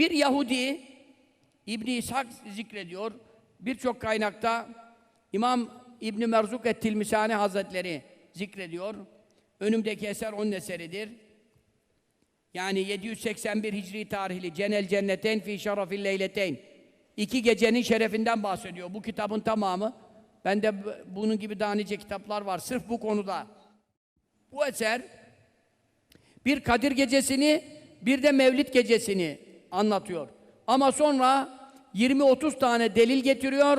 Bir Yahudi İbn İshak zikrediyor. Birçok kaynakta İmam İbn Merzuk et-Tilmisani Hazretleri zikrediyor. Önümdeki eser onun eseridir. Yani 781 Hicri tarihli Cenel Cenneteyn fi şerefil leyleteyn. İki gecenin şerefinden bahsediyor. Bu kitabın tamamı. Bende bu- bunun gibi daha nice kitaplar var. Sırf bu konuda. Bu eser bir Kadir gecesini bir de Mevlid gecesini anlatıyor. Ama sonra 20-30 tane delil getiriyor.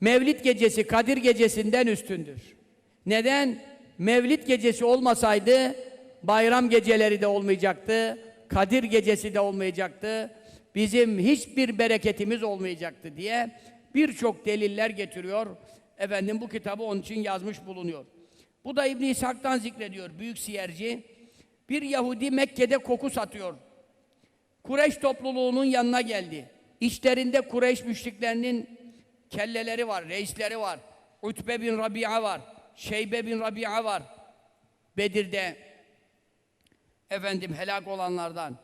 Mevlid gecesi Kadir gecesinden üstündür. Neden? Mevlid gecesi olmasaydı bayram geceleri de olmayacaktı. Kadir gecesi de olmayacaktı. Bizim hiçbir bereketimiz olmayacaktı diye birçok deliller getiriyor. Efendim bu kitabı onun için yazmış bulunuyor. Bu da İbn İshak'tan zikrediyor büyük siyerci. Bir Yahudi Mekke'de koku satıyor. Kureyş topluluğunun yanına geldi. İçlerinde Kureyş müşriklerinin kelleleri var, reisleri var. Utbe bin Rabia var, Şeybe bin Rabia var. Bedir'de efendim helak olanlardan.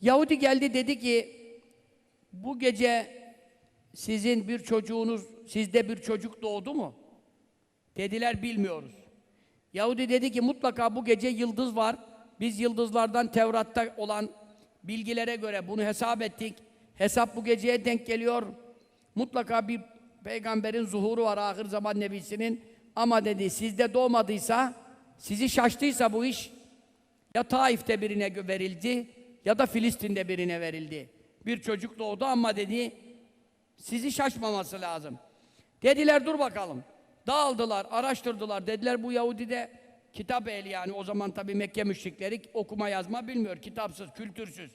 Yahudi geldi dedi ki bu gece sizin bir çocuğunuz, sizde bir çocuk doğdu mu? Dediler bilmiyoruz. Yahudi dedi ki mutlaka bu gece yıldız var. Biz yıldızlardan Tevrat'ta olan bilgilere göre bunu hesap ettik. Hesap bu geceye denk geliyor. Mutlaka bir peygamberin zuhuru var ahir zaman nebisinin. Ama dedi sizde doğmadıysa, sizi şaştıysa bu iş ya Taif'te birine verildi ya da Filistin'de birine verildi. Bir çocuk doğdu ama dedi sizi şaşmaması lazım. Dediler dur bakalım. Dağıldılar, araştırdılar. Dediler bu Yahudi de kitap ehli yani o zaman tabii Mekke müşrikleri okuma yazma bilmiyor. Kitapsız, kültürsüz.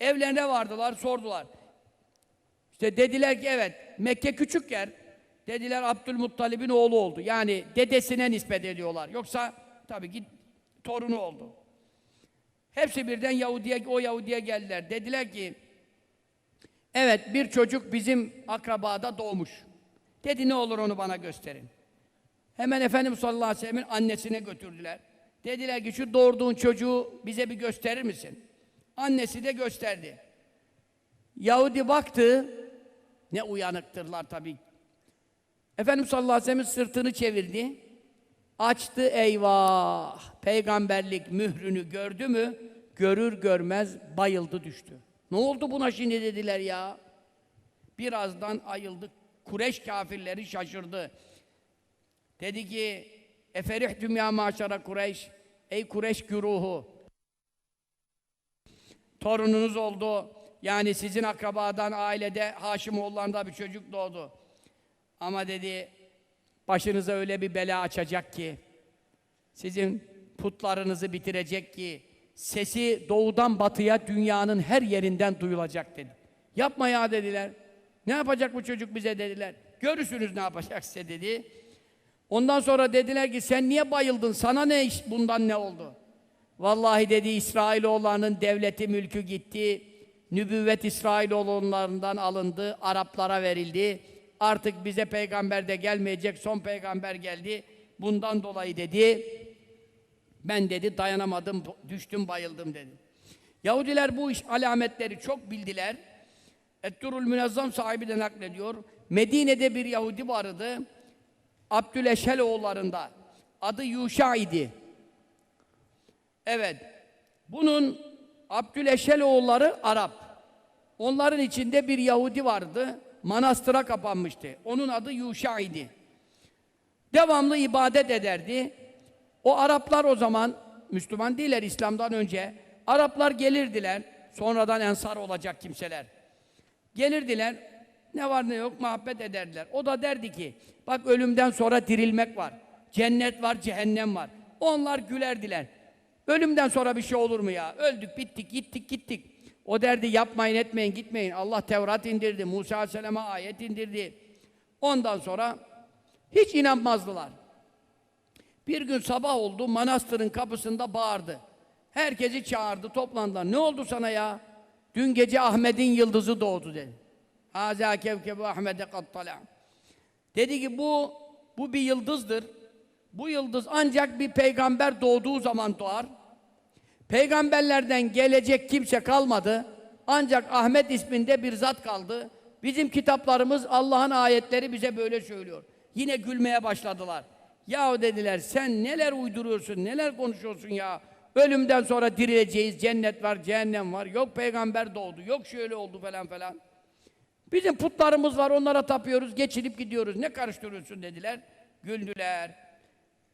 Evlerine vardılar, sordular. İşte dediler ki evet Mekke küçük yer. Dediler Abdülmuttalib'in oğlu oldu. Yani dedesine nispet ediyorlar. Yoksa tabii ki torunu oldu. Hepsi birden Yahudiye, o Yahudiye geldiler. Dediler ki evet bir çocuk bizim akrabada doğmuş. Dedi ne olur onu bana gösterin. Hemen Efendimiz sallallahu aleyhi ve sellem'in annesine götürdüler. Dediler ki şu doğurduğun çocuğu bize bir gösterir misin? Annesi de gösterdi. Yahudi baktı, ne uyanıktırlar tabii. Efendimiz sallallahu aleyhi ve sellem sırtını çevirdi. Açtı eyvah! Peygamberlik mührünü gördü mü? Görür görmez bayıldı düştü. Ne oldu buna şimdi dediler ya? Birazdan ayıldı. Kureş kafirleri şaşırdı. Dedi ki Eferihtum ya maşara Kureyş Ey Kureş güruhu Torununuz oldu. Yani sizin akrabadan, ailede Haşimoğullarında bir çocuk doğdu. Ama dedi başınıza öyle bir bela açacak ki sizin putlarınızı bitirecek ki sesi doğudan batıya dünyanın her yerinden duyulacak dedi. Yapma ya dediler. Ne yapacak bu çocuk bize dediler. Görürsünüz ne yapacak size dedi. Ondan sonra dediler ki sen niye bayıldın? Sana ne bundan ne oldu? Vallahi dedi İsrailoğullarının devleti mülkü gitti. Nübüvvet İsrailoğullarından alındı. Araplara verildi. Artık bize peygamber de gelmeyecek. Son peygamber geldi. Bundan dolayı dedi. Ben dedi dayanamadım, düştüm bayıldım dedi. Yahudiler bu iş alametleri çok bildiler. Etturul Münezzam sahibi de naklediyor. Medine'de bir Yahudi vardı. Abdüleşel oğullarında. Adı Yuşa idi. Evet. Bunun Abdüleşel oğulları Arap. Onların içinde bir Yahudi vardı. Manastıra kapanmıştı. Onun adı Yuşa idi. Devamlı ibadet ederdi. O Araplar o zaman Müslüman değiller İslam'dan önce. Araplar gelirdiler. Sonradan ensar olacak kimseler. Gelirdiler. Ne var ne yok muhabbet ederdiler. O da derdi ki bak ölümden sonra dirilmek var. Cennet var, cehennem var. Onlar gülerdiler. Ölümden sonra bir şey olur mu ya? Öldük, bittik, gittik, gittik. O derdi yapmayın, etmeyin, gitmeyin. Allah Tevrat indirdi, Musa Aleyhisselam'a ayet indirdi. Ondan sonra hiç inanmazdılar. Bir gün sabah oldu, manastırın kapısında bağırdı. Herkesi çağırdı, toplandılar. Ne oldu sana ya? Dün gece Ahmet'in yıldızı doğdu dedi. Haza kevkebu Ahmet'e kattala. Dedi ki bu, bu bir yıldızdır. Bu yıldız ancak bir peygamber doğduğu zaman doğar. Peygamberlerden gelecek kimse kalmadı. Ancak Ahmet isminde bir zat kaldı. Bizim kitaplarımız Allah'ın ayetleri bize böyle söylüyor. Yine gülmeye başladılar. Yahu dediler sen neler uyduruyorsun, neler konuşuyorsun ya. Ölümden sonra dirileceğiz, cennet var, cehennem var. Yok peygamber doğdu, yok şöyle oldu falan falan. Bizim putlarımız var, onlara tapıyoruz, geçinip gidiyoruz. Ne karıştırıyorsun dediler. Güldüler.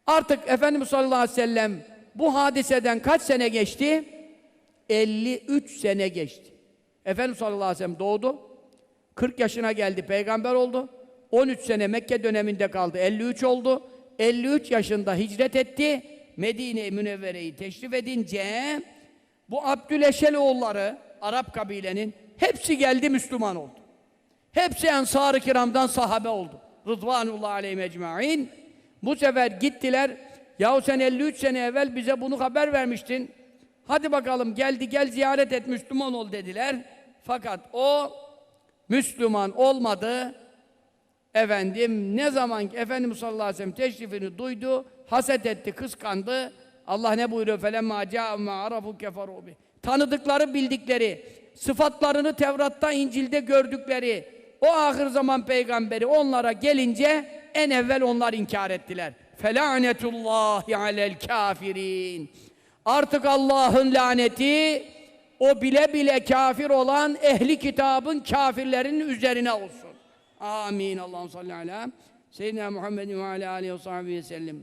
Artık Efendimiz sallallahu aleyhi ve sellem bu hadiseden kaç sene geçti? 53 sene geçti. Efendimiz sallallahu aleyhi ve sellem doğdu. 40 yaşına geldi, peygamber oldu. 13 sene Mekke döneminde kaldı, 53 oldu. 53 yaşında hicret etti. Medine-i Münevvere'yi teşrif edince bu Abdüleşel oğulları Arap kabilenin hepsi geldi Müslüman oldu. Hepsi Ensar-ı Kiram'dan sahabe oldu. Rıdvanullah aleyhi ecmaîn. Bu sefer gittiler. Yahu sen 53 sene evvel bize bunu haber vermiştin. Hadi bakalım geldi gel ziyaret et Müslüman ol dediler. Fakat o Müslüman olmadı. Efendim ne zaman ki Efendimiz sallallahu aleyhi ve sellem teşrifini duydu, haset etti, kıskandı. Allah ne buyuruyor? فَلَمَّا جَاءَ مَا عَرَفُوا كَفَرُوا بِهِ Tanıdıkları, bildikleri, sıfatlarını Tevrat'ta, İncil'de gördükleri o ahir zaman peygamberi onlara gelince en evvel onlar inkar ettiler. Felanetullahi alel kafirin. Artık Allah'ın laneti o bile bile kafir olan ehli kitabın kafirlerin üzerine olsun. Amin. Allah'ın sallallahu aleyhi ve sellem. Seyyidina Muhammedin ve aleyhi ve sellem.